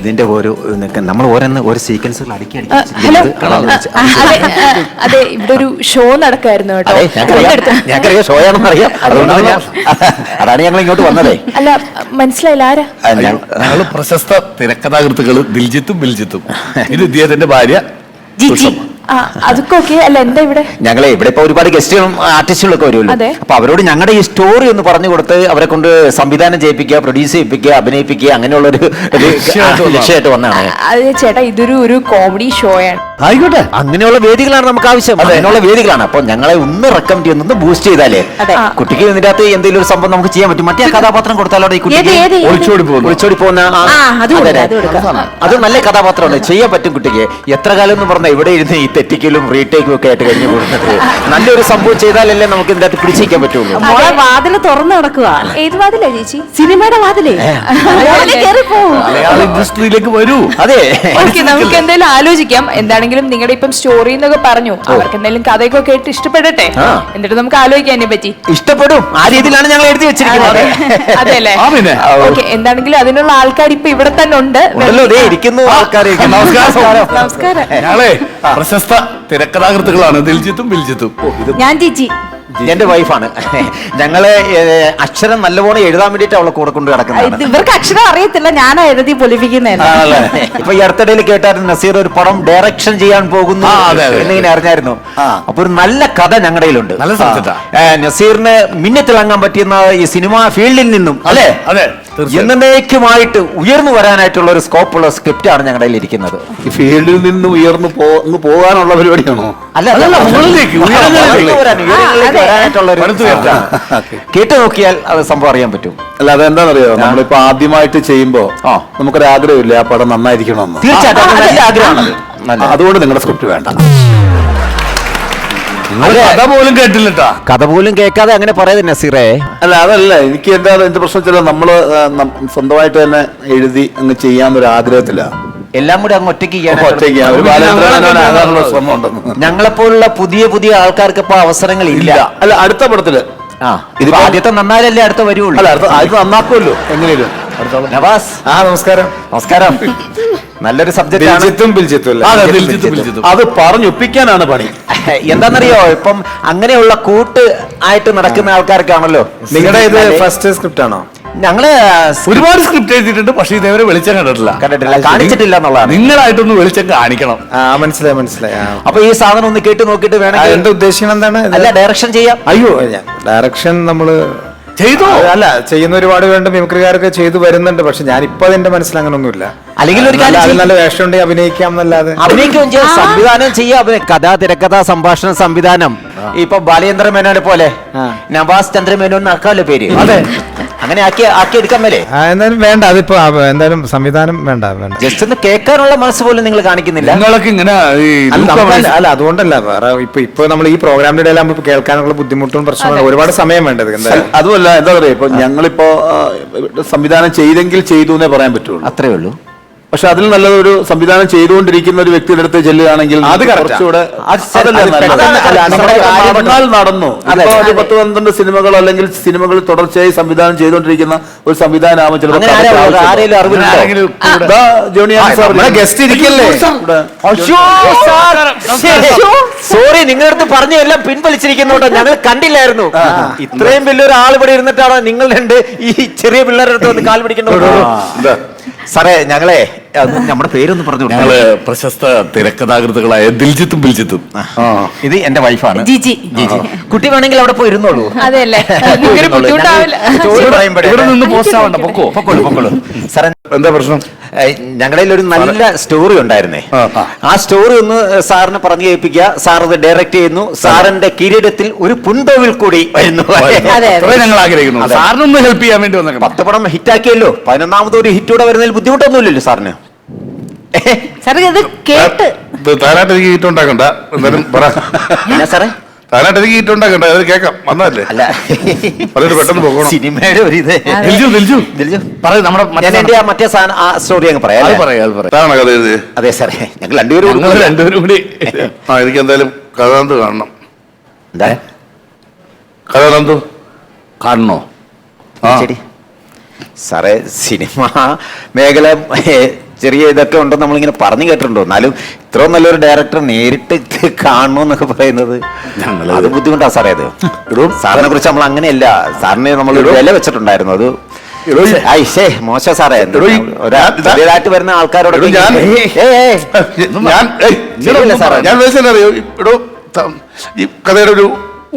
ഇതിന്റെ ഒരു നമ്മൾ ഓരോന്ന് ഒരു സീക്വൻസുകൾ അടുക്കി ഹലോ അതെ അതെ ഇവിടെ ഒരു ഷോ നടക്കായിരുന്നു കേട്ടോ. അതെ ഞങ്ങൾക്കറിയാം. അറിയാം. അതുകൊണ്ടാണ് ഞാൻ അതാണ് ഞങ്ങൾ ഇങ്ങോട്ട് വന്നതേ. അല്ല മനസ്സിലായില്ല ആരാ? ആ, ഞ- ഞങ്ങൾ പ്രശസ്ത തിരക്കഥാകൃത്തുക്കൾ ദിൽജിത്തും ബിൽജിത്തും. ഇത് ഇദ്ദേഹത്തിന്റെ ഭാര്യ ജിജി. സുഷമ. അതൊക്കെ ഓക്കെ അല്ല എന്താ ഇവിടെ? ഞങ്ങളെ ഇവിടെ ഇപ്പൊ ഒരുപാട് ഗസ്റ്റുകളും ആർട്ടിസ്റ്റുകളൊക്കെ വരുമല്ലോ. അപ്പൊ അവരോട് ഞങ്ങളുടെ ഈ സ്റ്റോറി ഒന്ന് പറഞ്ഞു കൊടുത്ത് അവരെ കൊണ്ട് സംവിധാനം ചെയ്യിപ്പിക്കുക പ്രൊഡ്യൂസ് ചെയ്യിപ്പിക്കുക അഭിനയിപ്പിക്കുക അങ്ങനെയുള്ള ഒരു ഒരു ലക്ഷ്യമായിട്ട് വന്നതാണ്. അത് ചേട്ടാ ഇതൊരു ഒരു കോമഡി ഷോയാണ് ആണ്. ആയിക്കോട്ടെ. അങ്ങനെയുള്ള വേദികളാണ് നമുക്ക് ആവശ്യം. അങ്ങനെയുള്ള വേദികളാണ്. അപ്പൊ ഞങ്ങളെ ഒന്ന് റെക്കമെൻഡ് ചെയ്യുന്നത് ഒന്ന് ബൂസ്റ്റ് ചെയ്താലേ. കുട്ടിക്ക് ഇതിന്റെ അകത്ത് എന്തെങ്കിലും ഒരു സംഭവം നമുക്ക് ചെയ്യാൻ പറ്റും. മറ്റേ കഥാപാത്രം കൊടുത്താലോ ഈ കുട്ടിക്ക്? ഏത്, ഏത്, ഏത്? ഒളിച്ചോടി പോകുന്നു. ഒളിച്ചോടി പോകുന്ന ആ- ആ, അത് അതെ, കൊടുക്കാം, അതെ. അത് കൊടുക്കാം. അത് നല്ല കഥാപാത്രമാണ്. ചെയ്യാൻ പറ്റും കുട്ടിക്ക്. എത്ര കാലം എന്ന് പറഞ്ഞാൽ ഇവിടെ ഇരുന്ന് ഈ തെറ്റിക്കലും റീടേക്കും ഒക്കെ ആയിട്ട് കഴിഞ്ഞു പോകുന്നത്. നല്ലൊരു സംഭവം ചെയ്താലല്ലേ നമുക്ക് ഇതിന്റെ അകത്ത് പിടിച്ചിരിക്കാൻ പറ്റുള്ളൂ മോളെ വാതിൽ തുറന്നു കിടക്കുക ഏത് വാതിലാ ചേച്ചി? സിനിമയുടെ വാതിലേ? അതിലെ കേറിപ്പോ മലയാള ഇൻഡസ്ട്രിയിലേക്ക് വരൂ. അതെ. ഓക്കെ നമുക്ക് എന്തായാലും ആലോചിക്കാം. എന്താണെങ്കിലും നിങ്ങളുടെ ഇപ്പം സ്റ്റോറി എന്നൊക്കെ പറഞ്ഞു അവർക്ക് എന്തെങ്കിലും കഥയൊക്കെ കേട്ട് ഇഷ്ടപ്പെടട്ടെ? എന്നിട്ട് നമുക്ക് ആലോചിക്കാൻ അതിനെ പറ്റി. ഇഷ്ടപ്പെടും. ആ രീതിയിലാണ് ഞങ്ങൾ എഴുതി വെച്ചിരിക്കുന്നത്. അതെ അല്ലേ? ആ, പിന്നെ. ഓക്കെ എന്താണെങ്കിലും അതിനുള്ള ആൾക്കാർ ഇപ്പൊ ഇവിടെ തന്നെ ഉണ്ട്. ഉണ്ടല്ലോ ദേ ഇരിക്കുന്നു ആൾക്കാർ നമസ്കാരം. നമസ്കാരം. ഞങ്ങളെ പ്രശസ്ത തിരക്കഥാകൃത്തുക്കളാണ് ദിൽജിത്തും ബിൽജിത്തും. ഞാൻ ജിജി. എന്റെ വൈഫാണ് ഞങ്ങൾ അക്ഷരം നല്ലപോലെ എഴുതാൻ വേണ്ടിട്ട് അവളെ കൂടെ കൊണ്ട് നടക്കുന്നത് ഇവർക്ക് അക്ഷരം അറിയത്തില്ല ഞാൻ എഴുതി പൊലിപ്പിക്കുന്നതന്നെ ഇപ്പൊ ഈ അടുത്തിടയിൽ കേട്ടായിരുന്നു നസീർ ഒരു പടം ഡയറക്ഷൻ ചെയ്യാൻ പോകുന്നു. എന്നിങ്ങനെ അറിഞ്ഞായിരുന്നു. അപ്പൊ ഒരു നല്ല കഥ ഞങ്ങളുടെ കയ്യിലുണ്ട്. നസീറിന് മിന്നത്തിളങ്ങാൻ പറ്റുന്ന ഈ സിനിമാ ഫീൽഡിൽ നിന്നും അല്ലേ? അതെ. എന്നേക്കുമായിട്ട് ഉയർന്നു വരാനായിട്ടുള്ള ഒരു സ്കോപ്പ് ഉള്ള സ്ക്രിപ്റ്റ് ആണ് ഞങ്ങളുടെ കയ്യിൽ ഇരിക്കുന്നത്. ഈ ഫീൽഡിൽ നിന്ന് ഉയർന്നു പോ അങ്ങ് പോകാനുള്ള പരിപാടിയാണോ? അല്ല അതല്ല, മുകളിലേക്ക്, ഉയരങ്ങളിലേക്ക്. ഉയർന്നു വരാൻ, ഉയരങ്ങളിലേക്ക് വരാനായിട്ടുള്ള ഒരു കേട്ട് നോക്കിയാൽ അത് സംഭവം അറിയാൻ പറ്റും. അല്ല അതെന്താണെന്നറിയോ നമ്മളിപ്പോ ആദ്യമായിട്ട് ചെയ്യുമ്പോ ആ. നമുക്കൊരു ആഗ്രഹമില്ലേ ആ പടം നന്നായിരിക്കണമെന്ന് തീർച്ചയായിട്ടും അത് നല്ല അതുകൊണ്ട് നിങ്ങളുടെ സ്ക്രിപ്റ്റ് വേണ്ട. കഥ പോലും കേട്ടില്ലട്ടാ. കഥ പോലും കേൾക്കാതെ അങ്ങനെ പറയുന്നത് നസീറേ. അല്ല അതല്ല എനിക്ക് എന്താ എന്റെ പ്രശ്നം വെച്ചാൽ നമ്മൾ സ്വന്തമായിട്ട് തന്നെ എഴുതി അങ്ങ് ചെയ്യാൻ ഒരു ആഗ്രഹത്തില്ല എല്ലാം കൂടി അങ്ങ് ഒറ്റയ്ക്ക് ഞങ്ങളെപ്പോലുള്ള പുതിയ പുതിയ ആൾക്കാർക്ക് ഇപ്പൊ അവസരങ്ങൾ ഇല്ല. അല്ല അടുത്ത പടത്തിൽ. ആദ്യത്തെ നന്നായാലല്ലേ അടുത്ത വരുള്ളൂ അല്ല അടുത്ത നന്നാക്കുമല്ലോ. എങ്ങനെയല്ലോ നവാസ്. ആ നമസ്കാരം. നമസ്കാരം. നല്ലൊരു സബ്ജക്റ്റ് അതെ പറഞ്ഞൊപ്പിക്കാനാണ് പണി. എന്താണെന്നറിയോ ഇപ്പം അങ്ങനെയുള്ള കൂട്ട് ആയിട്ട് നടക്കുന്ന ആൾക്കാർക്കാണല്ലോ. നിങ്ങളുടെ ഇത് ഫസ്റ്റ് സ്ക്രിപ്റ്റ് ആണോ? ഞങ്ങൾ ഒരുപാട് സ്ക്രിപ്റ്റ് എഴുതിയിട്ടുണ്ട് പക്ഷെ ഇതേവരെ വെളിച്ചം കണ്ടിട്ടില്ല. കണ്ടിട്ടില്ല. കാണിച്ചിട്ടില്ല എന്നുള്ളതാണ്. നിങ്ങളായിട്ടൊന്ന് വെളിച്ചം കാണിക്കണം. ആ മനസ്സിലായി മനസ്സിലായി. അപ്പൊ ഈ സാധനം ഒന്ന് കേട്ട് നോക്കിയിട്ട് വേണമെങ്കിൽ എന്താ ഉദ്ദേശിക്കണം എന്താണ്? അല്ല ഡയറക്ഷൻ ചെയ്യാം. അയ്യോ ഡയറക്ഷൻ നമ്മൾ ചെയ്തു? അല്ല ചെയ്യുന്ന ഒരുപാട് വേണ്ട മിമിക്രികാരൊക്കെ ചെയ്തു വരുന്നുണ്ട് പക്ഷെ ഞാൻ ഇപ്പൊ എന്റെ മനസ്സിൽ അങ്ങനെ ഒന്നുമില്ല അല്ലെങ്കിൽ ഒരു നല്ല- കാര്യം അതിൽ ചെയ്യ്. വേഷം അഭിനയിക്കാം എന്നല്ലാതെ. അഭിനയിക്കുകയും ചെയ്യാം. സംവിധാനം ചെയ്യാം അഭിനയ കഥ തിരക്കഥ സംഭാഷണം സംവിധാനം. ഇപ്പൊ ബാലേന്ദ്ര മേനോനെ പോലെ. നവാസ് ചന്ദ്ര മേനോൻ ആക്കാമല്ലോ പേര്. അതെ. അങ്ങനെ ആക്കി ആക്കി എടുക്കാൻ മേലെ. എന്തായാലും വേണ്ട അതിപ്പോ എന്തായാലും സംവിധാനം വേണ്ട വേണ്ട. ജസ്റ്റ് ഒന്ന് കേൾക്കാനുള്ള മനസ്സ് പോലും നിങ്ങൾ കാണിക്കുന്നില്ല. നിങ്ങളൊക്കെ ഇങ്ങനെ അല്ല അതുകൊണ്ടല്ല വേറെ ഇപ്പൊ ഇപ്പൊ നമ്മൾ ഈ പ്രോഗ്രാമിന്റെ ഇടയിൽ നമ്മൾ കേൾക്കാനുള്ള ബുദ്ധിമുട്ടും പ്രശ്നങ്ങളും ഒരുപാട് സമയം വേണ്ടത് അതുമല്ല എന്താ പറയാ ഇപ്പൊ ഞങ്ങളിപ്പോ സംവിധാനം ചെയ്തെങ്കിൽ ചെയ്തു എന്നേ പറയാൻ പറ്റുള്ളൂ. അത്രേ ഉള്ളൂ. പക്ഷെ അതിൽ നല്ലതൊരു സംവിധാനം ചെയ്തുകൊണ്ടിരിക്കുന്ന ഒരു വ്യക്തിയുടെ അടുത്ത് ചെല്ലുകയാണെങ്കിൽ അത്. കുറച്ചുകൂടെ നടന്നു. ഒരു പത്ത് പന്ത്രണ്ട് സിനിമകൾ അല്ലെങ്കിൽ സിനിമകൾ തുടർച്ചയായി സംവിധാനം ചെയ്തുകൊണ്ടിരിക്കുന്ന ഒരു സംവിധാനമാകുമ്പോൾ ചിലപ്പോൾ. സോറി നിങ്ങളുടെ അടുത്ത് പറഞ്ഞു എല്ലാം പിൻവലിച്ചിരിക്കുന്നുണ്ടോ ഞങ്ങൾ കണ്ടില്ലായിരുന്നു. ഇത്രയും വലിയൊരു ആൾ ഇവിടെ ഇരുന്നിട്ടാണ് നിങ്ങൾ രണ്ട് ഈ ചെറിയ പിള്ളേരുടെ അടുത്ത് വന്ന് കാൽ പിടിക്കേണ്ടത്? സാറേ ഞങ്ങളെ നമ്മുടെ പേരൊന്ന് പറഞ്ഞു. ഞങ്ങൾ പ്രശസ്ത തിരക്കഥാകൃത്തുകളായ ദിൽജിത്തും ബിൽജിത്തും. ആ. ഇത് എന്റെ വൈഫാണ്. ജിജി ജിജി കുട്ടി വേണമെങ്കിൽ അവിടെ പോയി ഇരുന്നോളൂ പറയുമ്പോഴേ ഇവിടെ നിന്ന് പോസ്റ്റ് ആവണ്ട പൊക്കോ. പൊക്കോളൂ പൊക്കോളൂ. സാറേ എന്താ പ്രശ്നം? ഞങ്ങളുടെ ഒരു നല്ല സ്റ്റോറി ഉണ്ടായിരുന്നേ. ആ, സ്റ്റോറി ഒന്ന് സാറിന് പറഞ്ഞു കേൾപ്പിക്കുക. സാർ അത് ഡയറക്റ്റ് ചെയ്യുന്നു. സാറിന്റെ കിരീടത്തിൽ ഒരു പുണ്ടോവിൽ കൂടി വരുന്നു. ഞങ്ങൾ ആഗ്രഹിക്കുന്നു. സാറിനൊന്ന് ഹെൽപ്പ് ചെയ്യാൻ വേണ്ടി വന്നേക്കണം. പത്ത് പടം ഹിറ്റാക്കിയല്ലോ. പതിനൊന്നാമത് ഒരു ഹിറ്റൂടെ വരുന്നതിൽ ബുദ്ധിമുട്ടൊന്നുമില്ലല്ലോ സാറിന്. സാറേ ഇത് കേട്ട്. താനായിട്ട് ഹിറ്റ് എന്നാലും പറ. എന്നാ സാറേ? താനായിട്ട് എനിക്ക് ഹീറ്റുണ്ടാക്കണ്ട അത് കേക്കാം വന്നതല്ലേ? അല്ല. പറഞ്ഞിട്ട് പെട്ടെന്ന് പോകണം. സിനിമയുടെ ഒരു ഇത്. ദിൽജു ദിൽജു. ദിൽജു. പറയൂ നമ്മുടെ മറ്റേ ഞാൻ എന്റെ ആ മറ്റേ സാധനം ആ സ്റ്റോറി അങ്ങ് പറയാം അത്? പറയാം അത് പറയാം. താനാണ് കഥ എഴുതി അതെ സാറേ. ഞങ്ങൾ രണ്ടുപേരും കൂടി രണ്ടുപേരും കൂടി. ആ എനിക്ക് എന്തായാലും കഥാന്ത് കാണണം. എന്താ? കഥാന്തു കാണണോ? ആ. ശരി. സാറേ സിനിമ മേഖല ചെറിയ ഇതൊക്കെ ഉണ്ടെന്ന് നമ്മളിങ്ങനെ പറഞ്ഞു കേട്ടിട്ടുണ്ടോ? എന്നാലും ഇത്ര നല്ലൊരു ഡയറക്ടർ നേരിട്ട് കാണണം എന്നൊക്കെ പറയുന്നത്. അത് ബുദ്ധിമുട്ടാ സാറേ അത്. സാറിനെ കുറിച്ച് നമ്മൾ അങ്ങനെയല്ല. സാറിന് നമ്മൾ ഒരു വില വെച്ചിട്ടുണ്ടായിരുന്നു. അത് മോശം സാറേ. ഒരാളായിട്ട് വരുന്ന ആൾക്കാരോട് ഞാൻ-. ഞാൻ ഏയ്, ശരിയല്ല സാറേ. ഞാൻ അറിയോ? ഈ കഥയുടെ ഒരു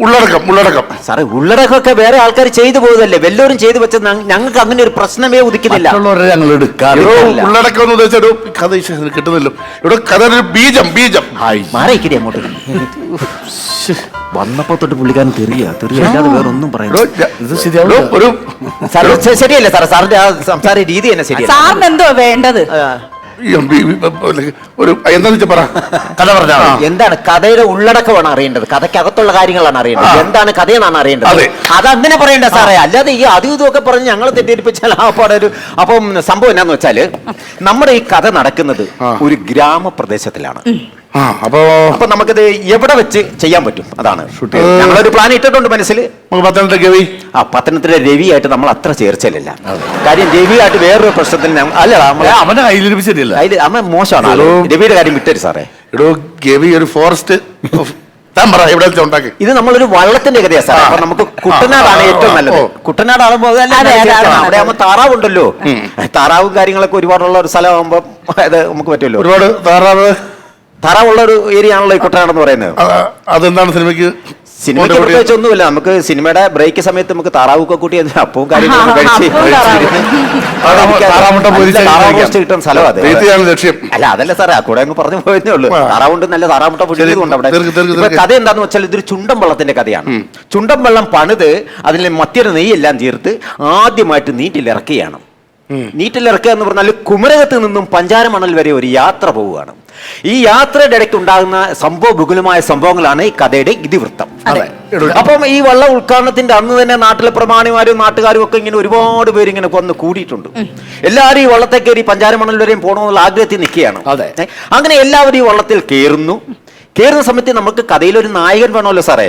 ഉള്ളടക്കം ഉള്ളടക്കം. സാറേ ഉള്ളടക്കമൊക്കെ വേറെ ആൾക്കാർ ചെയ്തു പോകുന്നതല്ലേ? വല്ലവരും ചെയ്തു വെച്ച ഞങ്ങൾക്ക് അങ്ങനെ ഒരു പ്രശ്നമേ ഉദിക്കുന്നില്ല. മറ്റുള്ളവരെ ഞങ്ങൾ എടുക്കാറില്ല. ഉള്ളടക്കം എന്ന് ഉദ്ദേശിച്ച ഒരു കഥ ഈശ്വരന് ഇവിടെ കഥയുടെ ഒരു ബീജം ബീജം. മാറിക്കിരി അങ്ങോട്ട്. വന്നപ്പോ തൊട്ട് പുള്ളിക്കാരൻ തെറിയ. തെറിയല്ലാതെ വേറെ ഒന്നും പറയുന്നു ശരിയല്ലേ ഇത് ശരിയാവില്ല. ഒരു സാർ ശരിയല്ല സാറേ? സാറിന്റെ ആ സംസാര രീതി തന്നെ ശരിയല്ല സാറിന് എന്തോ വേണ്ടത്? ഒരു എന്താന്ന് പറ. കഥ പറഞ്ഞാ എന്താണ് കഥയുടെ ഉള്ളടക്കമാണ് അറിയേണ്ടത്. കഥയ്ക്കകത്തുള്ള കാര്യങ്ങളാണ് അറിയേണ്ടത്. എന്താണ് കഥയെന്നാണ് അറിയേണ്ടത്. അത്. അങ്ങനെ പറയണ്ട സാറേ. അല്ലാതെ ഈ അതും ഇതുമൊക്കെ പറഞ്ഞ് ഞങ്ങൾ തെറ്റിദ്ധരിപ്പിച്ചാൽ ആ പാടെ ഒരു അപ്പം സംഭവം എന്നാന്ന് വെച്ചാൽ നമ്മുടെ ഈ കഥ നടക്കുന്നത് ഒരു ഗ്രാമപ്രദേശത്തിലാണ്. അപ്പോ അപ്പൊ നമുക്കിത് എവിടെ വെച്ച് ചെയ്യാൻ പറ്റും? അതാണ്. ചെയ്യാൻ. ഞങ്ങളൊരു പ്ലാൻ ഇട്ടിട്ടുണ്ട് മനസ്സിൽ. പത്തനംതിട്ട ഗവി. ആ പത്തനംതിട്ട രവിയായിട്ട് നമ്മൾ അത്ര ചേർച്ചയില്ല കാര്യം രവിയായിട്ട് വേറൊരു പ്രശ്നത്തിന് അല്ല അതിൽ അമ്മ മോശമാണ്. രവിയുടെ കാര്യം വിട്ടരു സാറേ. എടോ ഗവി ഒരു ഫോറസ്റ്റ് ഇത് നമ്മളൊരു വള്ളത്തിന്റെ കഥയാ സാറേ. അപ്പൊ നമുക്ക് കുട്ടനാടാണ് ഏറ്റവും നല്ലത്. കുട്ടനാടാകുമ്പോ അവിടെ ആകുമ്പോൾ താറാവുണ്ടല്ലോ. താറാവും കാര്യങ്ങളൊക്കെ ഒരുപാടുള്ള ഒരു സ്ഥലമാകുമ്പോ അത് നമുക്ക് പറ്റുമല്ലോ. ഒരുപാട് താറാവ്. താറാവുള്ള ഒരു ഏരിയ ആണല്ലോ ഈ കുട്ടനാട് എന്ന് പറയുന്നത്. അതെന്താണ് സിനിമയ്ക്ക്? സിനിമയ്ക്ക് പ്രത്യേകിച്ചൊന്നുമില്ല ഒന്നുമില്ല. നമുക്ക് സിനിമയുടെ ബ്രേക്ക് സമയത്ത് നമുക്ക് താറാവൊക്കെ കൂട്ടി അപ്പവും കാര്യങ്ങളും കഴിച്ച് കിട്ടുന്ന സ്ഥലം അത്. അല്ല അതല്ല സാറേ കൂടെ അങ്ങ് പറഞ്ഞു പോയതേ ഉള്ളൂ. താറാവുണ്ട് നല്ല താറാമുട്ട പൊടിച്ചതുകൊണ്ട് അവിടെ. കഥ എന്താന്ന് വെച്ചാൽ ഇതൊരു ചുണ്ടൻ വെള്ളത്തിന്റെ കഥയാണ്. ചുണ്ടൻ വെള്ളം പണിത് അതിൽ മത്തിയുടെ നെയ്യെല്ലാം ചേർത്ത് ആദ്യമായിട്ട് നീറ്റിലിറക്കുകയാണ്. നീറ്റിലിറക്കുക എന്ന് പറഞ്ഞാൽ കുമരകത്ത് നിന്നും പഞ്ചാരമണൽ വരെ ഒരു യാത്ര പോവുകയാണ്. ഈ യാത്രയുടെ ഇടയ്ക്ക് ഉണ്ടാകുന്ന സംഭവ ബഹുലമായ സംഭവങ്ങളാണ് ഈ കഥയുടെ ഇതിവൃത്തം. അതെ. അപ്പം ഈ വള്ള ഉദ്ഘാടനത്തിന്റെ അന്ന് തന്നെ നാട്ടിലെ പ്രമാണിമാരും നാട്ടുകാരും ഒക്കെ ഇങ്ങനെ ഒരുപാട് പേര് ഇങ്ങനെ വന്ന് കൂടിയിട്ടുണ്ട്. എല്ലാവരും ഈ വള്ളത്തെ കയറി പഞ്ചാരമണൽ വരെയും പോകണമെന്നുള്ള ആഗ്രഹത്തിൽ നിൽക്കുകയാണ്. അങ്ങനെ എല്ലാവരും ഈ വള്ളത്തിൽ കയറുന്നു. കയറുന്ന സമയത്ത് നമുക്ക് കഥയിൽ ഒരു നായകൻ വേണമല്ലോ സാറേ.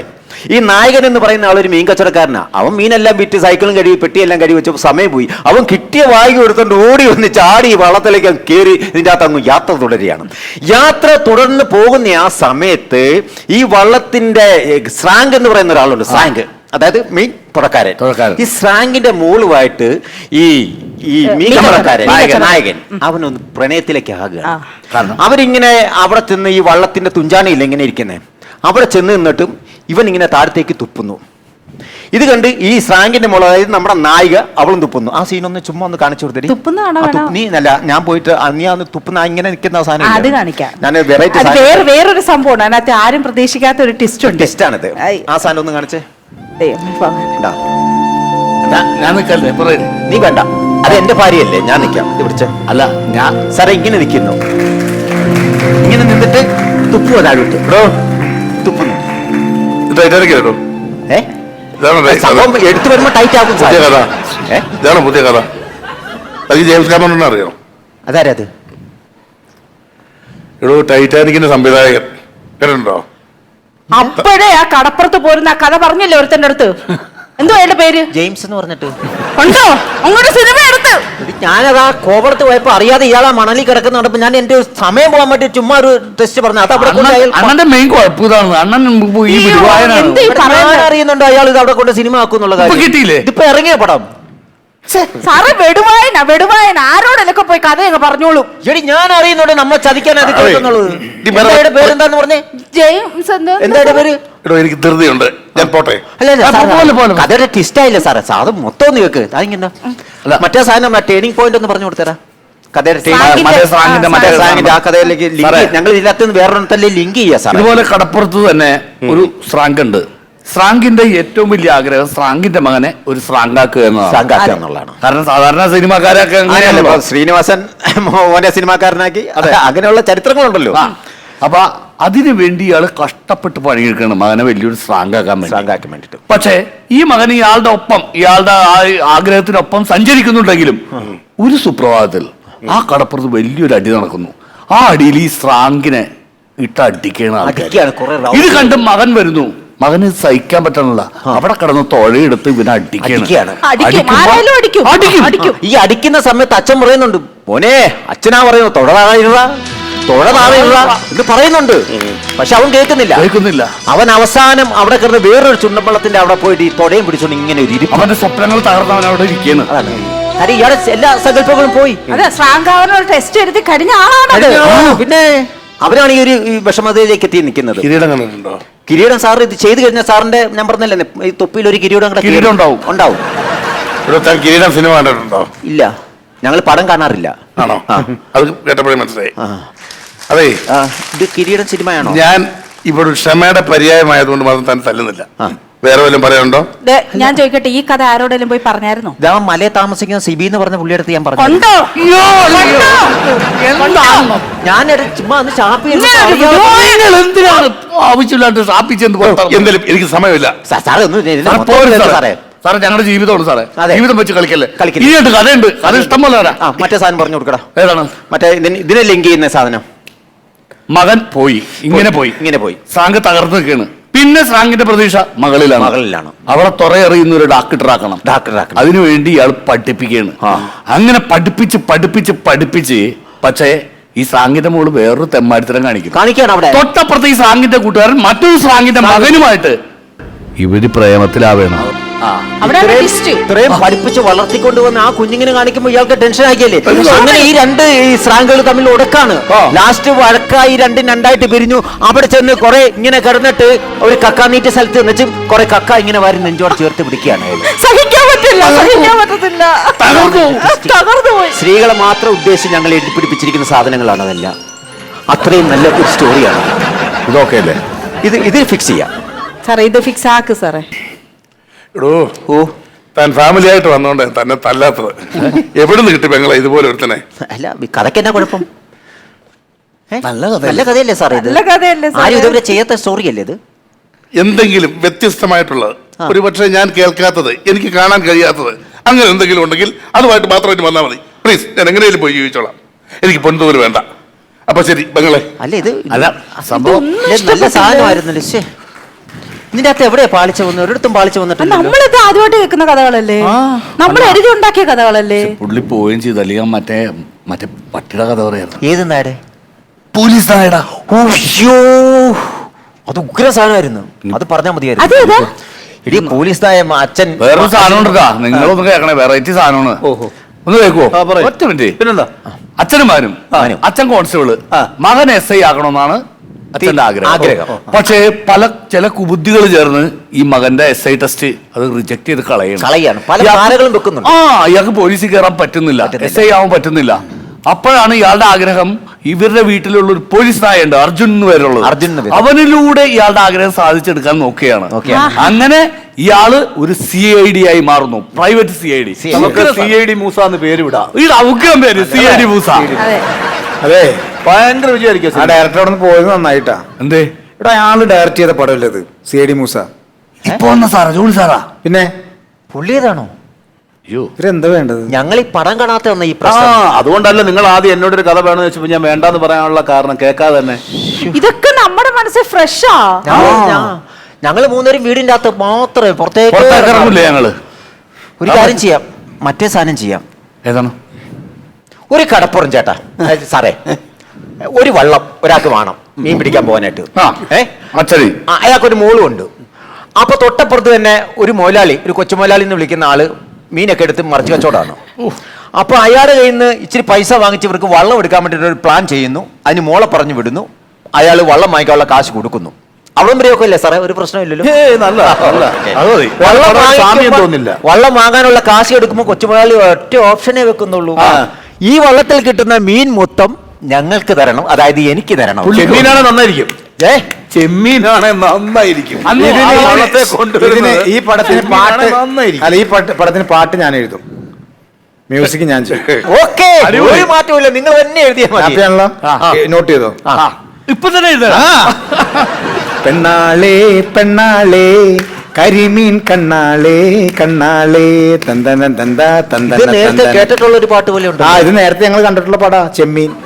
ഈ നായകൻ എന്ന് പറയുന്ന ആളൊരു മീൻ കച്ചവടക്കാരനാണ് അവൻ മീനെല്ലാം വിറ്റ് സൈക്കിളും കഴുകി പെട്ടിയെല്ലാം കഴുകി വെച്ചപ്പോൾ സമയം പോയി. അവൻ കിട്ടിയ വായിക എടുത്തുകൊണ്ട് ഓടി വന്ന് ചാടി വള്ളത്തിലേക്ക് കയറി ഇതിന്റെ അകത്ത് അങ്ങ് യാത്ര തുടരുകയാണ്. യാത്ര തുടർന്ന് പോകുന്ന ആ സമയത്ത് ഈ വള്ളത്തിന്റെ സ്രാങ്ക് എന്ന് പറയുന്ന ഒരാളുണ്ട് സ്രാങ്ക്. അതായത് മീൻ തുഴക്കാരൻ. ഈ സ്രാങ്കിന്റെ മോളുമായിട്ട് ഈ ഈ മീൻ പുറക്കാരൻ നായകൻ. അവനൊന്ന് പ്രണയത്തിലേക്ക് ആകുകയാണ്. കാരണം? അവരിങ്ങനെ അവിടെ ചെന്ന് ഈ വള്ളത്തിന്റെ തുഞ്ചാനയില്ല ഇങ്ങനെ ഇരിക്കുന്നേ? അവിടെ ചെന്ന് നിന്നിട്ടും ഇവൻ ഇങ്ങനെ താഴത്തേക്ക് തുപ്പുന്നു. ഇത് കണ്ട് ഈ സ്രാങ്കിന്റെ മോൾ അതായത് നമ്മുടെ നായിക അവളും തുപ്പുന്നു. ആ സീൻ ഒന്ന് ചുമ്മാ ഒന്ന് കാണിച്ചു കൊടുത്തേ തുപ്പുന്ന കാണാൻ നീ അല്ല ഞാൻ പോയിട്ട് നീ അന്ന് തുപ്പുന്ന ഇങ്ങനെ നിൽക്കുന്ന ആ സാധനം അത് കാണിക്കാം. ഞാൻ വെറൈറ്റി വേറൊരു സംഭവമാണ്. അതിനകത്ത് ആരും പ്രതീക്ഷിക്കാത്ത ഒരു ടെസ്റ്റ് ഉണ്ട് ടെസ്റ്റാണിത് ഐ. ആ സാധനം ഒന്ന് കാണിച്ചേ. ഞാൻ- ഞാൻ നിൽക്കല്ലേ? പറയേ നീ വേണ്ട. അത് എന്റെ ഭാര്യയല്ലേ? ഞാൻ നിൽക്കാം ഇത് പിടിച്ചേ. അല്ല ഞാൻ സാറേ ഇങ്ങനെ നിൽക്കുന്നു. ഇങ്ങനെ നിന്നിട്ട് തുപ്പുക താഴോട്ട്? ബ്രോ തുപ്പുന്നു. കേട്ടോ ഏ? സംഭവം എടുത്തു വരുമ്പോ ടൈറ്റ് ആകും പുതിയ കഥ. ഏ? ഇതാണ് പുതിയ കഥ. തനിക്ക് ജെയിംസ് കാമറോണിനെ അറിയോ? എടോ ടൈറ്റാനിക്കിന്റെ സംവിധായകൻ. കേട്ടിട്ടുണ്ടോ അപ്പോഴേ ആ കടപ്പുറത്ത് പോരുന്ന ആ കഥ പറഞ്ഞില്ലേ ഒരുത്തന്റെ അടുത്ത്? എന്തോ അയാളുടെ പേര്? ജെയിംസ് എന്ന് പറഞ്ഞിട്ട്. ഉണ്ടോ? അങ്ങോട്ട് സിനിമ എടുത്ത്. ഞാനത് ഞാനതാ കോവളത്ത് പോയപ്പോ അറിയാതെ ഇയാളെ മണലി കിടക്കുന്ന കണ്ടപ്പോ ഞാൻ എന്റെ സമയം പോകാൻ വേണ്ടി ചുമ്മാ ഒരു ടെസ്റ്റ് പറഞ്ഞു അത് അവിടെ കൊണ്ട് അയാൾ അണ്ണന്റെ മെയിൻ കുഴപ്പം ഇതാണ് അണ്ണൻ മുമ്പ് ഈ ഈ എന്ത് ഈ ഇവിടെ പറയുന്നത്? അറിയുന്നുണ്ട് അയാൾ ഇത് അവിടെ കൊണ്ട് സിനിമ ആക്കുന്നുള്ള ഇപ്പൊ കാര്യം? കിട്ടിയില്ലേ? ഇതിപ്പോ ഇറങ്ങിയ പടം. സാറേ വെടുവായന വെടുവായന. ആരോടൊക്കെ പോയി കഥയൊക്കെ പറഞ്ഞോളൂ. എടി ഞാൻ അറിയുന്നുണ്ട് നമ്മൾ ചതിക്കാൻ അത്. കേൾക്കുന്നുള്ളത്. ഈ വേറെ- എന്താ പേരെന്താന്ന് പറഞ്ഞേ? ജെയിംസ് എന്താ? എന്താ പേര്? എടോ എനിക്ക് ധൃതിയുണ്ട്. ഞാൻ പോട്ടെ. അല്ല. കഥയുടെ ട്വിസ്റ്റ് ആയില്ല സാറേ. അത് മൊത്തം ഒന്ന് കേക്ക്. അതിങ്ങനെ മറ്റേ സാധനം ടേണിംഗ് പോയിന്റ് ഒന്ന് പറഞ്ഞു കൊടുത്തരാ. കഥയുടെ സ്രാങ്കിന്റെ- മറ്റേ സ്രാങ്കിന്റെ മറ്റേ സ്രാങ്കിന്റെ ആ കഥയിലേക്ക് ലിങ്ക് സാറേ. ഞങ്ങൾ ഇതിനകത്ത് വേറൊരിടത്തല്ലേ ലിങ്ക് ചെയ്യാ സാറേ. ഇതുപോലെ കടപ്പുറത്ത് തന്നെ ഒരു സ്രാങ്ക് ഉണ്ട് സ്രാങ്കിന്റെ ഏറ്റവും വലിയ ആഗ്രഹം സ്രാങ്കിന്റെ മകനെ ഒരു സ്രാങ്കാക്കുക എന്നതാണ്. എന്നുള്ളതാണ്. കാരണം സാധാരണ സിനിമാക്കാരൊക്കെ അങ്ങനെയല്ല ശ്രീനിവാസൻ മോനെ സിനിമാക്കാരനാക്കി. അതെ. അങ്ങനെയുള്ള ചരിത്രങ്ങളുണ്ടല്ലോ. അപ്പൊ അതിനു വേണ്ടി ഇയാൾ കഷ്ടപ്പെട്ട് പണിയെടുക്കണം മകനെ വലിയൊരു സ്രാങ്കാക്കാൻ വേണ്ടി. സ്രാങ്കാക്കാൻ വേണ്ടിട്ട്. പക്ഷേ ഈ മകൻ ഇയാളുടെ ഒപ്പം ഇയാളുടെ ആ ആഗ്രഹത്തിനൊപ്പം സഞ്ചരിക്കുന്നുണ്ടെങ്കിലും ഒരു സുപ്രഭാതത്തിൽ ആ കടപ്പുറത്ത് വലിയൊരു അടി നടക്കുന്നു. ആ അടിയിൽ ഈ സ്രാങ്കിനെ ഇട്ട് അടിക്കുകയാണ് ആൾക്കാർ അടിക്കുകയാണ് കുറെ round. ഇത് കണ്ട് മകൻ വരുന്നു. മകന് സഹിക്കാൻ പറ്റണില്ല. അവിടെ കിടന്ന് തൊഴയെടുത്ത് ഇവനെ അടിക്കുകയാണ്. അടിക്കും. ഈ അടിക്കുന്ന സമയത്ത് അച്ഛൻ പറയുന്നുണ്ട് മോനെ അച്ഛനാ പറയുന്നു തൊഴ താഴെയുള്ള തൊഴ പറയുന്നുണ്ട്. പക്ഷെ അവൻ കേൾക്കുന്നില്ല. കേൾക്കുന്നില്ല. അവൻ അവസാനം അവിടെ കിടന്ന് വേറൊരു ചുണ്ടമ്പളത്തിന്റെ അവിടെ പോയിട്ട് ഈ തൊടയും പിടിച്ചോണ്ട് ഇങ്ങനെ ഒരു ഇരിപ്പ്. അവന്റെ സ്വപ്നങ്ങൾ തകർന്നവൻ അവിടെ ഇരിക്കുകയാണ്. അതാണ്. കാര്യം ഇയാളെ എല്ലാ സങ്കല്പങ്ങളും പോയി. ടെസ്റ്റ് എഴുതി കഴിഞ്ഞ ആളാണ്? പിന്നെ അവരാണ് ഈ ഒരു വിഷമതയിലേക്ക് എത്തി നിൽക്കുന്നത്. കിരീടം കണ്ടിട്ടുണ്ടോ കിരീടം സാർ ഇത് ചെയ്തു കഴിഞ്ഞാൽ സാറിന്റെ ഞാൻ പറഞ്ഞല്ലേ ഈ തൊപ്പിയിൽ ഒരു കിരീടം കൂടെ കിരീടം ഉണ്ടാവും. ഉണ്ടാവും. ഇവിടെ താൻ കിരീടം സിനിമ കണ്ടിട്ടുണ്ടോ? ഇല്ല. ഞങ്ങൾ പടം കാണാറില്ല. ആണോ? ആ. അത് കേട്ടപ്പോഴേ മനസ്സിലായി. ആ. അതെ. ആ, ഇത് കിരീടം സിനിമയാണോ? ഞാൻ ഇവിടെ ഒരു ക്ഷമയുടെ പര്യായമായതുകൊണ്ട് മാത്രം തന്നെ തല്ലുന്നില്ല. ആ. വേറെ വല്ലതും പറയാനുണ്ടോ? ഞാൻ ചോദിക്കട്ടെ ഈ കഥ ആരോടെങ്കിലും പോയി പറഞ്ഞായിരുന്നു? ഇതാ മലയെ താമസിക്കുന്ന സിബി എന്ന് പറഞ്ഞ പുള്ളിയെടുത്ത് ഞാൻ പറഞ്ഞു? ഞാൻ ഇട- ചുമ്മാ ഒന്ന് ഷാപ്പ് നിങ്ങൾ എന്തിനാണ് ആവശ്യമില്ലാണ്ട് സ്ഥാപിച്ചെന്ന് എന്തായാലും എനിക്ക് സമയമില്ല. സാറേ ഒന്ന് ഇതിന് സാറേ, മൊത്തം പോരുത് ഇല്ല സാറേ. സാറേ? സാറേ ഞങ്ങളുടെ ജീവിതമാണ് സാറേ. അതെ. ജീവിതം വെച്ച് കളിക്കല്ലേ? കളിക്കില്ല. ഇനിയുണ്ട് കഥയുണ്ട്. കഥ ഇഷ്ടം പോലെ ആ മറ്റേ സാധനം പറഞ്ഞു കൊടുക്കടാ. ഏതാണ്? മറ്റേ ഇതിന് ഇതിനെ ലിങ്ക് ചെയ്യുന്ന സാധനം. മകൻ പോയി. ഇങ്ങനെ പോയി. ഇങ്ങനെ പോയി. സാങ്ക് തകർന്നു നിൽക്കുകയാണ്. പിന്നെ സ്രാങ്കിന്റെ പ്രതീക്ഷ മകളിലാണ്. മകളിലാണ്. അവളെ തുറയെറിയുന്ന ഒരു ഡാക്ടർ ആക്കണം ഡാക്ടർ ആക്കണം. അതിനുവേണ്ടി ഇയാൾ പഠിപ്പിക്കുകയാണ്. അങ്ങനെ പഠിപ്പിച്ച് പഠിപ്പിച്ച് പഠിപ്പിച്ച് പക്ഷേ ഈ സാങ്കിന്റെ മോൾ വേറൊരു തെമ്മാരിത്തരം കാണിക്കും കാണിക്കാണ് അവിടെ. തൊട്ടപ്പുറത്ത് ഈ സാങ്കിന്റെ കൂട്ടുകാരൻ മറ്റൊരു സാങ്കിന്റെ മകനുമായിട്ട് ഇവർ പ്രേമത്തിലാവേണം. ഇത്രയും- പഠിപ്പിച്ച് വളർത്തിക്കൊണ്ടുവന്ന ആ കുഞ്ഞിങ്ങനെ കാണിക്കുമ്പോൾ ഇയാൾക്ക് ടെൻഷൻ ആക്കിയല്ലേ? അങ്ങനെ ഈ രണ്ട് ഈ സ്രാങ്കൾ തമ്മിൽ ഉടക്കാണ് ലാസ്റ്റ് വഴക്കായി രണ്ടും രണ്ടായിട്ട് പിരിഞ്ഞു. അവിടെ ചെന്ന് കുറെ ഇങ്ങനെ കിടന്നിട്ട് ഒരു കക്ക നീറ്റ സ്ഥലത്ത് വെച്ച് കുറെ കക്ക ഇങ്ങനെ വാരി നെഞ്ചോട് ചേർത്ത് പിടിക്കുകയാണ് സഹിക്കാൻ പറ്റില്ല സഹിക്കാൻ പറ്റത്തില്ല. സ്ത്രീകളെ മാത്രം ഉദ്ദേശിച്ച് ഞങ്ങൾ എഴുതി പിടിപ്പിച്ചിരിക്കുന്ന സാധനങ്ങളാണ് അതെല്ലാം. അത്രയും നല്ല ഒരു സ്റ്റോറിയാണ് ഇതൊക്കെ അല്ലേ? ഇത് ഇത് ഫിക്സ് ചെയ്യാം. സാറേ ഇത് ഫിക്സ് ആക്ക് സാറേ. എടോ ഓ. താൻ ഫാമിലി ആയിട്ട് വന്നോണ്ട് തന്നെ തല്ലാത്തത്. എവിടെ നിന്ന് കിട്ടി പെങ്ങളെ ഇതുപോലെ ഒരുത്തനെ? അല്ല കഥയ്ക്ക് എന്നാ കുഴപ്പം? ഏ? നല്ല കഥയല്ലേ? നല്ല കഥയല്ലേ സാറേ ഇത്? നല്ല കഥയല്ലേ സാർ ആരും ഇതുവരെ ചെയ്യാത്ത സ്റ്റോറി അല്ലേ ഇത്? എന്തെങ്കിലും വ്യത്യസ്തമായിട്ടുള്ളത് ഒരു പക്ഷേ ഞാൻ കേൾക്കാത്തത് എനിക്ക് കാണാൻ കഴിയാത്തത് അങ്ങനെ എന്തെങ്കിലും ഉണ്ടെങ്കിൽ അതുമായിട്ട് മാത്രമായിട്ട് വന്നാൽ മതി. പ്ലീസ് ഞാൻ എങ്ങനെയും പോയി ജീവിച്ചോളാം. എനിക്ക് പൊന്തൂര് വേണ്ട. അപ്പൊ ശരി പെങ്ങളെ. അല്ല ഇത് അല്ല, സംഭവം ഇത് നല്ല സാധനമായിരുന്നല്ലേ ശേ ഇതിന്റെ അകത്ത് എവിടെയാ പാളിച്ച വന്നു? ഒരിടത്തും പാളിച്ച വന്നിട്ടില്ല നമ്മളിത് ആദ്യമായിട്ട് കേൾക്കുന്ന കഥകളല്ലേ? നമ്മൾ എഴുതി ഉണ്ടാക്കിയ കഥകളല്ലേ? പുള്ളി പോവുകയും ചെയ്തു. അല്ലെങ്കിൽ മറ്റേ മറ്റേ പട്ടിയുടെ കഥ പറയായിരുന്നു. ഏത് നേരെ പോലീസ് നായടാ ഓയ്യോ അത് ഉഗ്ര സാധനമായിരുന്നു. അത് പറഞ്ഞാൽ മതിയായിരുന്നു? ഇടി പോലീസ് നായ അച്ഛൻ വേറൊരു സാധനം ഉണ്ടാ? നിങ്ങളൊന്ന് കേൾക്കണേ. വെറൈറ്റി സാധനമാണ്. ഒന്ന് കേൾക്കുവോ? ഒറ്റ മിനിറ്റ്. പിന്നെന്താ? അച്ഛനും മകനും. അച്ഛൻ കോൺസ്റ്റബിൾ മകൻ എസ് ഐ ആകണമെന്നാണ് ആഗ്രഹം. ആഗ്രഹം. പക്ഷേ പല ചില കുബുദ്ധികൾ ചേർന്ന് ഈ മകന്റെ എസ് ഐ ടെസ്റ്റ് അത് റിജക്ട് ചെയ്ത് കളയണം. കളയാണ്. പല വെക്കുന്നുണ്ട്. ആ ഇയാൾക്ക് പോലീസിൽ കയറാൻ പറ്റുന്നില്ല. എസ് ഐ ആവാൻ പറ്റുന്നില്ല. അപ്പോഴാണ് ഇയാളുടെ ആഗ്രഹം ഇവരുടെ വീട്ടിലുള്ള ഒരു പോലീസ് നായുണ്ട് അർജുൻ എന്ന് പേരുള്ളത് അർജുൻ എന്ന് പേര്. അവനിലൂടെ ഇയാളുടെ ആഗ്രഹം സാധിച്ചെടുക്കാൻ നോക്കുകയാണ്. അങ്ങനെ ഇയാൾ ഒരു സി ഐ ഡി ആയി മാറുന്നു. പ്രൈവറ്റ് സി ഐ ഡി നമുക്ക് സി ഐ ഡി മൂസ എന്ന് പേര് വിടാം ഈ പേര് സി ഐ ഡി മൂസ. അതെ. അതെ. ഭയങ്കര വിജയമായിരിക്കും ആ ഡയറക്ടർ അവിടെ നിന്ന് പോയത് നന്നായിട്ടാ. എന്തേ? ഇവിടെ അയാൾ ഡയറക്ട് ചെയ്ത പടമല്ലേ ഇത്? C D Moosa. ഇപ്പൊ വന്ന സാറാ ജോണി സാറാ. പിന്നെ? പുള്ളിയതാണോ അയ്യോ. ഇവരെന്താ വേണ്ടത്? ഞങ്ങൾ ഈ പടം കാണാത്ത വന്ന ഈ ആ. പ്രശ്നം. അതുകൊണ്ടല്ല നിങ്ങൾ ആദ്യം എന്നോട് ഒരു കഥ വേണമെന്ന് വെച്ചപ്പോ ഞാൻ വേണ്ടാന്ന് പറയാനുള്ള കാരണം കേൾക്കാതെ തന്നെ. ഇതൊക്കെ നമ്മുടെ മനസ്സിൽ ഫ്രഷാ ഞങ്ങൾ മൂന്നുപേരും വീടിന്റെ അകത്ത് മാത്രമേ പുറത്തേക്ക് പുറത്തേക്ക് ഇറങ്ങൂലേ ഞങ്ങൾ? ഒരു കാര്യം ചെയ്യാം. മറ്റേ സാധനം ചെയ്യാം. ഏതാണ്? ഒരു കടപ്പുറം ചേട്ടാ. സാറേ ഒരു വള്ളം ഒരാൾക്ക് വേണം മീൻ പിടിക്കാൻ പോകാനായിട്ട്. അയാൾക്ക് ഒരു മച്ചടി. ആ, അയാൾക്കൊരു മോളും ഉണ്ട് അപ്പൊ തൊട്ടപ്പുറത്ത് തന്നെ ഒരു മൊലാളി ഒരു കൊച്ചു എന്ന് വിളിക്കുന്ന ആൾ മീനൊക്കെ എടുത്ത് മറിച്ച് കച്ചവടമാണ്. അപ്പൊ അയാളുടെ കയ്യിൽ നിന്ന് ഇച്ചിരി പൈസ വാങ്ങിച്ച് ഇവർക്ക് വള്ളം എടുക്കാൻ വേണ്ടിയിട്ട് ഒരു പ്ലാൻ ചെയ്യുന്നു. അതിന് മോളെ പറഞ്ഞു വിടുന്നു. അയാൾ വള്ളം വാങ്ങിക്കാനുള്ള കാശ് കൊടുക്കുന്നു. അവളും വരെയൊക്കെ അല്ലേ സാറേ? ഒരു പ്രശ്നമില്ലല്ലോ വള്ളം വാങ്ങാനുള്ള കാശ് എടുക്കുമ്പോൾ കൊച്ചുമുതലാളി ഒറ്റ ഓപ്ഷനേ വെക്കുന്നുള്ളൂ. ഈ വള്ളത്തിൽ കിട്ടുന്ന മീൻ മൊത്തം ഞങ്ങൾക്ക് തരണം. അതായത് എനിക്ക് തരണം. ചെമ്മീനാണ് നന്നായിരിക്കും. ഏ? ചെമ്മീനാണ് നന്നായിരിക്കും. അന്ന് ഇതിന് ആ വള്ളത്തെ ഇതിന് കൊണ്ടുവരുന്നത് ഈ പടത്തിന് ചെമ്മീനാണ് പാട്ട് നന്നായിരിക്കും. അല്ല ഈ പാട്ട് പടത്തിന് പാട്ട് ഞാൻ എഴുതും. മ്യൂസിക് ഞാൻ ചെയ്യും. ഓക്കെ. ഒരു മാറ്റമില്ല നിങ്ങൾ തന്നെ എഴുതിയാൽ മതി. ഹാപ്പിയാണല്ലോ നോട്ട് ചെയ്തോ? ആ, ഇപ്പൊ തന്നെ എഴുതാ. പെണ്ണാളേ പെണ്ണാളേ കരിമീൻ കണ്ണാളേ കണ്ണാളേ തന്തന തന്ത ഇത് തന്തന നേരത്തെ തന്തന. കേട്ടിട്ടുള്ള ഒരു പാട്ട് പോലെ ഉണ്ട്? ആ ഇത് നേരത്തെ ഞങ്ങൾ കണ്ടിട്ടുള്ള പാടാ ചെമ്മീൻ.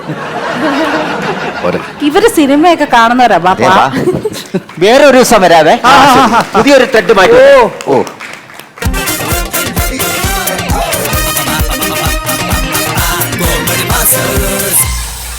ഇവർ സിനിമയൊക്കെ കാണുന്നവരാ വേറെ ഒരു ദിവസം വരാവേ. പുതിയൊരു ത്രെഡ് മാറ്റി ഓ.